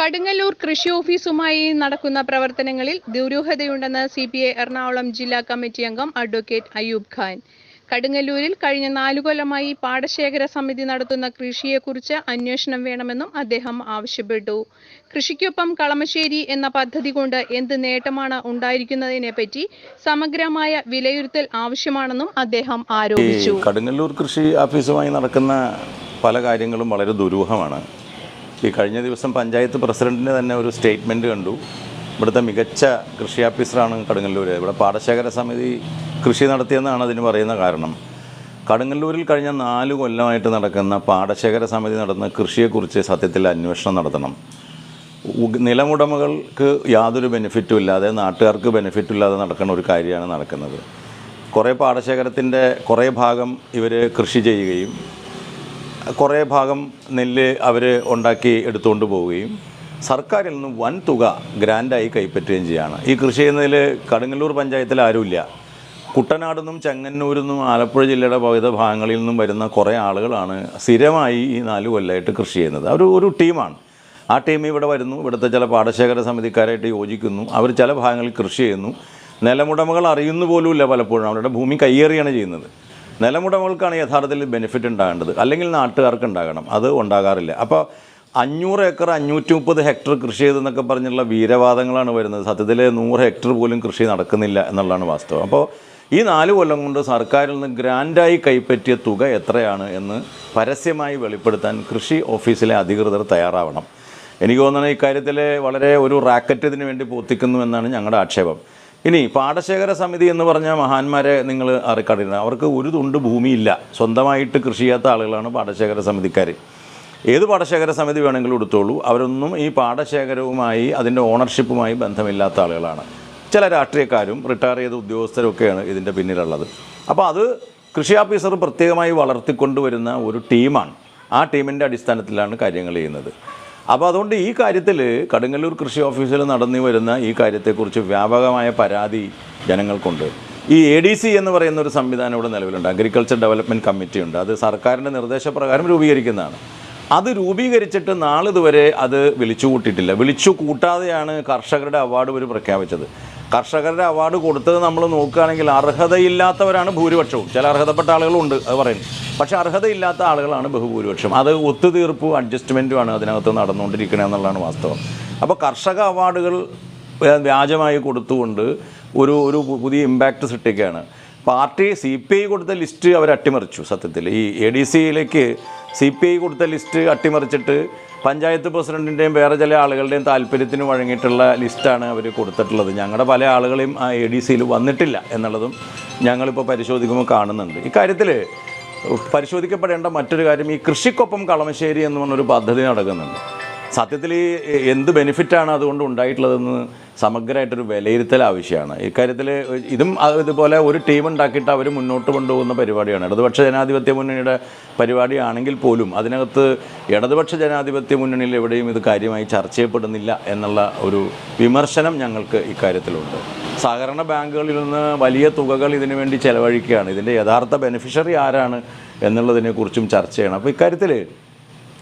കടുങ്ങല്ലൂർ കൃഷി ഓഫീസുമായി നടക്കുന്ന പ്രവർത്തനങ്ങളിൽ ദുരൂഹതയുണ്ടെന്ന് സി പി ഐ എറണാകുളം ജില്ലാ കമ്മിറ്റി അംഗം അഡ്വക്കേറ്റ് അയ്യൂബ് ഖാൻ. കടുങ്ങല്ലൂരിൽ കഴിഞ്ഞ നാലു കൊല്ലമായി പാടശേഖര സമിതി നടത്തുന്ന കൃഷിയെക്കുറിച്ച് അന്വേഷണം വേണമെന്നും അദ്ദേഹം ആവശ്യപ്പെട്ടു. കൃഷിക്കൊപ്പം കളമശ്ശേരി എന്ന പദ്ധതി കൊണ്ട് എന്ത് നേട്ടമാണ് ഉണ്ടായിരിക്കുന്നതിനെപ്പറ്റി സമഗ്രമായ വിലയിരുത്തൽ ആവശ്യമാണെന്നും അദ്ദേഹം ആരോപിച്ചു. കടുങ്ങല്ലൂർ കൃഷി ഓഫീസുമായി നടക്കുന്ന പല കാര്യങ്ങളും വളരെ ദുരൂഹമാണ്. ഈ കഴിഞ്ഞ ദിവസം പഞ്ചായത്ത് പ്രസിഡന്റിന് തന്നെ ഒരു സ്റ്റേറ്റ്മെന്റ് കണ്ടു. ഇവിടുത്തെ മികച്ച കൃഷി ഓഫീസറാണ് കടുങ്ങല്ലൂർ ഇവിടെ പാടശേഖര സമിതി കൃഷി നടത്തിയെന്നാണ് അതിന് പറയുന്ന കാരണം. കടുങ്ങല്ലൂരിൽ കഴിഞ്ഞ നാല് കൊല്ലമായിട്ട് നടക്കുന്ന പാടശേഖര സമിതി നടന്ന കൃഷിയെക്കുറിച്ച് സത്യത്തിൽ അന്വേഷണം നടത്തണം. നിലമുടമകൾക്ക് യാതൊരു ബെനിഫിറ്റും ഇല്ലാതെ നാട്ടുകാർക്ക് ബെനിഫിറ്റും ഇല്ലാതെ നടക്കുന്ന ഒരു കാര്യമാണ് നടക്കുന്നത്. കുറേ പാടശേഖരത്തിന്റെ കുറേ ഭാഗം ഇവർ കൃഷി ചെയ്യുകയും കുറേ ഭാഗം നെല്ല് അവർ ഉണ്ടാക്കി എടുത്തുകൊണ്ട് പോവുകയും സർക്കാരിൽ നിന്ന് വൻ തുക ഗ്രാൻഡായി കൈപ്പറ്റുകയും ചെയ്യുകയാണ് ഈ കൃഷി ചെയ്യുന്നതിൽ കടുങ്ങല്ലൂർ പഞ്ചായത്തിൽ ആരുമില്ല. കുട്ടനാട് നിന്നും ചെങ്ങന്നൂരിൽ നിന്നും ആലപ്പുഴ ജില്ലയുടെ വിവിധ ഭാഗങ്ങളിൽ നിന്നും വരുന്ന കുറേ ആളുകളാണ് സ്ഥിരമായി ഈ നാല് കൊല്ലമായിട്ട് കൃഷി ചെയ്യുന്നത്. അവർ ഒരു ടീമാണ്. ആ ടീം ഇവിടെ വരുന്നു. ഇവിടുത്തെ ചില പാടശേഖര സമിതിക്കാരായിട്ട് യോജിക്കുന്നു. അവർ ചില ഭാഗങ്ങളിൽ കൃഷി ചെയ്യുന്നു. നിലമുടമകൾ അറിയുന്നു പോലുമില്ല പലപ്പോഴും. അവരുടെ ഭൂമി കയ്യേറിയാണ് ചെയ്യുന്നത്. നിലമുടമകൾക്കാണ് യഥാർത്ഥത്തിൽ ബെനിഫിറ്റ് ഉണ്ടാകേണ്ടത്. അല്ലെങ്കിൽ നാട്ടുകാർക്ക് ഉണ്ടാകണം. അത് ഉണ്ടാകാറില്ല. അപ്പോൾ അഞ്ഞൂറ് ഏക്കർ അഞ്ഞൂറ്റി മുപ്പത് ഹെക്ടർ കൃഷി ചെയ്തെന്നൊക്കെ പറഞ്ഞുള്ള വീരവാദങ്ങളാണ് വരുന്നത്. സത്യത്തിൽ നൂറ് ഹെക്ടർ പോലും കൃഷി നടക്കുന്നില്ല എന്നുള്ളതാണ് വാസ്തവം. അപ്പോൾ ഈ നാല് കൊല്ലം കൊണ്ട് സർക്കാരിൽ നിന്ന് ഗ്രാൻഡായി കൈപ്പറ്റിയ തുക എത്രയാണ് എന്ന് പരസ്യമായി വെളിപ്പെടുത്താൻ കൃഷി ഓഫീസിലെ അധികൃതർ തയ്യാറാവണം. എനിക്ക് തോന്നുന്നത് ഇക്കാര്യത്തിൽ വളരെ ഒരു റാക്കറ്റ് ഇതിനു വേണ്ടി പൂത്തിക്കുന്നു എന്നാണ് ഞങ്ങളുടെ ആക്ഷേപം. ഇനി പാടശേഖര സമിതി എന്ന് പറഞ്ഞ മഹാന്മാരെ നിങ്ങൾ അറിക്കാടിരുന്നത് അവർക്ക് ഒരു തുണ്ട് ഭൂമിയില്ല. സ്വന്തമായിട്ട് കൃഷി ചെയ്യാത്ത ആളുകളാണ് പാടശേഖര സമിതിക്കാർ ഏത് പാടശേഖര സമിതി വേണമെങ്കിലും എടുത്തോളൂ. അവരൊന്നും ഈ പാടശേഖരവുമായി അതിന്റെ ഓണർഷിപ്പുമായി ബന്ധമില്ലാത്ത ആളുകളാണ്. ചില രാഷ്ട്രീയക്കാരും റിട്ടയർ ചെയ്ത ഉദ്യോഗസ്ഥരൊക്കെയാണ് ഇതിന്റെ പിന്നിലുള്ളത്. അപ്പോൾ അത് കൃഷി ഓഫീസർ പ്രത്യേകമായി വളർത്തിക്കൊണ്ടുവരുന്ന ഒരു ടീമാണ്. ആ ടീമിന്റെ അടിസ്ഥാനത്തിലാണ് കാര്യങ്ങൾ ചെയ്യുന്നത്. അപ്പോൾ അതുകൊണ്ട് ഈ കാര്യത്തിൽ കടുങ്ങല്ലൂർ കൃഷി ഓഫീസിൽ നടന്നു വരുന്ന ഈ കാര്യത്തെക്കുറിച്ച് വ്യാപകമായ പരാതി ജനങ്ങൾക്കുണ്ട്. ഈ എ ഡി സി എന്ന് പറയുന്ന ഒരു സംവിധാനം ഇവിടെ നിലവിലുണ്ട്. അഗ്രികൾച്ചർ ഡെവലപ്മെന്റ് കമ്മിറ്റി ഉണ്ട്. അത് സർക്കാരിന്റെ നിർദ്ദേശപ്രകാരം രൂപീകരിക്കുന്നതാണ്. അത് രൂപീകരിച്ചിട്ട് നാളിതുവരെ അത് വിളിച്ചു കൂട്ടിയിട്ടില്ല വിളിച്ചു കൂട്ടാതെയാണ് കർഷകരുടെ അവാർഡ് ഇവർ പ്രഖ്യാപിച്ചത്. കർഷകരുടെ അവാർഡ് കൊടുത്തത് നമ്മൾ നോക്കുകയാണെങ്കിൽ അർഹതയില്ലാത്തവരാണ് ഭൂരിപക്ഷവും. ചില അർഹതപ്പെട്ട ആളുകളുണ്ട് അത് പറയുന്നു. പക്ഷേ അർഹതയില്ലാത്ത ആളുകളാണ് ബഹുഭൂരിപക്ഷം. അത് ഒത്തുതീർപ്പും അഡ്ജസ്റ്റ്മെന്റുമാണ് അതിനകത്ത് നടന്നുകൊണ്ടിരിക്കുന്നത് എന്നുള്ളതാണ് വാസ്തവം. അപ്പോൾ കർഷക അവാർഡുകൾ വ്യ- വ്യാജമായി കൊടുത്തുകൊണ്ട് ഒരു ഒരു പുതിയ ഇമ്പാക്റ്റ് സൃഷ്ടിക്കുകയാണ്. പാർട്ടി സി പി ഐ കൊടുത്ത ലിസ്റ്റ് അവർ അട്ടിമറിച്ചു സത്യത്തിൽ. ഈ എ ഡി സിയിലേക്ക് സി പി ഐ കൊടുത്ത ലിസ്റ്റ് അട്ടിമറിച്ചിട്ട് പഞ്ചായത്ത് പ്രസിഡന്റിന്റെയും വേറെ ചില ആളുകളുടെയും താല്പര്യത്തിന് വഴങ്ങിയിട്ടുള്ള ലിസ്റ്റാണ് അവർ കൊടുത്തിട്ടുള്ളത്. ഞങ്ങളുടെ പല ആളുകളെയും ആ എ ഡി സിയിൽ വന്നിട്ടില്ല എന്നുള്ളതും ഞങ്ങളിപ്പോൾ പരിശോധിക്കുമ്പോൾ കാണുന്നുണ്ട്. ഇക്കാര്യത്തിൽ പരിശോധിക്കപ്പെടേണ്ട മറ്റൊരു കാര്യം ഈ കൃഷിക്കൊപ്പം കളമശ്ശേരി എന്ന് പറഞ്ഞൊരു പദ്ധതി നടക്കുന്നുണ്ട്. സത്യത്തിൽ എന്ത് ബെനിഫിറ്റാണ് അതുകൊണ്ട് ഉണ്ടായിട്ടുള്ളതെന്ന് സമഗ്രമായിട്ടൊരു വിലയിരുത്തൽ ആവശ്യമാണ്. ഇക്കാര്യത്തിൽ ഇതും ഇതുപോലെ ഒരു ടീം ഉണ്ടാക്കിയിട്ട് അവർ മുന്നോട്ട് കൊണ്ടുപോകുന്ന പരിപാടിയാണ്. ഇടതുപക്ഷ ജനാധിപത്യ മുന്നണിയുടെ പരിപാടിയാണെങ്കിൽ പോലും അതിനകത്ത് ഇടതുപക്ഷ ജനാധിപത്യ മുന്നണിയിൽ എവിടെയും ഇത് കാര്യമായി ചർച്ച ചെയ്യപ്പെടുന്നില്ല എന്നുള്ള ഒരു വിമർശനം ഞങ്ങൾക്ക് ഇക്കാര്യത്തിലുണ്ട്. സഹകരണ ബാങ്കുകളിൽ നിന്ന് വലിയ തുകകൾ ഇതിനു വേണ്ടി ചെലവഴിക്കുകയാണ്. ഇതിന്റെ യഥാർത്ഥ ബെനിഫിഷ്യറി ആരാണ് എന്നുള്ളതിനെക്കുറിച്ചും ചർച്ച ചെയ്യണം. അപ്പോൾ ഇക്കാര്യത്തിൽ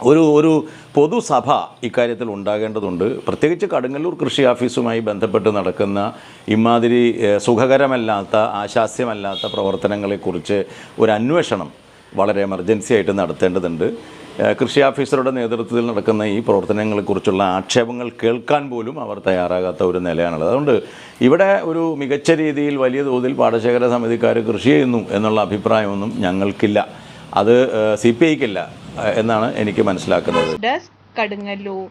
ഒരു ഒരു പൊതുസഭ ഇക്കാര്യത്തിൽ ഉണ്ടാകേണ്ടതുണ്ട്. പ്രത്യേകിച്ച് കടുങ്ങല്ലൂർ കൃഷി ഓഫീസുമായി ബന്ധപ്പെട്ട് നടക്കുന്ന ഇമാതിരി സുഖകരമല്ലാത്ത ആശാസ്യമല്ലാത്ത പ്രവർത്തനങ്ങളെക്കുറിച്ച് ഒരു അന്വേഷണം വളരെ എമർജൻസി ആയിട്ട് നടത്തേണ്ടതുണ്ട്. കൃഷി ഓഫീസറുടെ നേതൃത്വത്തിൽ നടക്കുന്ന ഈ പ്രവർത്തനങ്ങളെക്കുറിച്ചുള്ള ആക്ഷേപങ്ങൾ കേൾക്കാൻ പോലും അവർ തയ്യാറാകാത്ത ഒരു നിലയാണുള്ളത്. അതുകൊണ്ട് ഇവിടെ ഒരു മികച്ച രീതിയിൽ വലിയ തോതിൽ പാടശേഖര സമിതിക്കാർ കൃഷി ചെയ്യുന്നു എന്നുള്ള അഭിപ്രായമൊന്നും ഞങ്ങൾക്കില്ല. അത് സി പി ഐക്കില്ല. എന്നാണ് എനിക്ക് മനസ്സിലാക്കുന്നത്. കടുങ്ങല്ലൂർ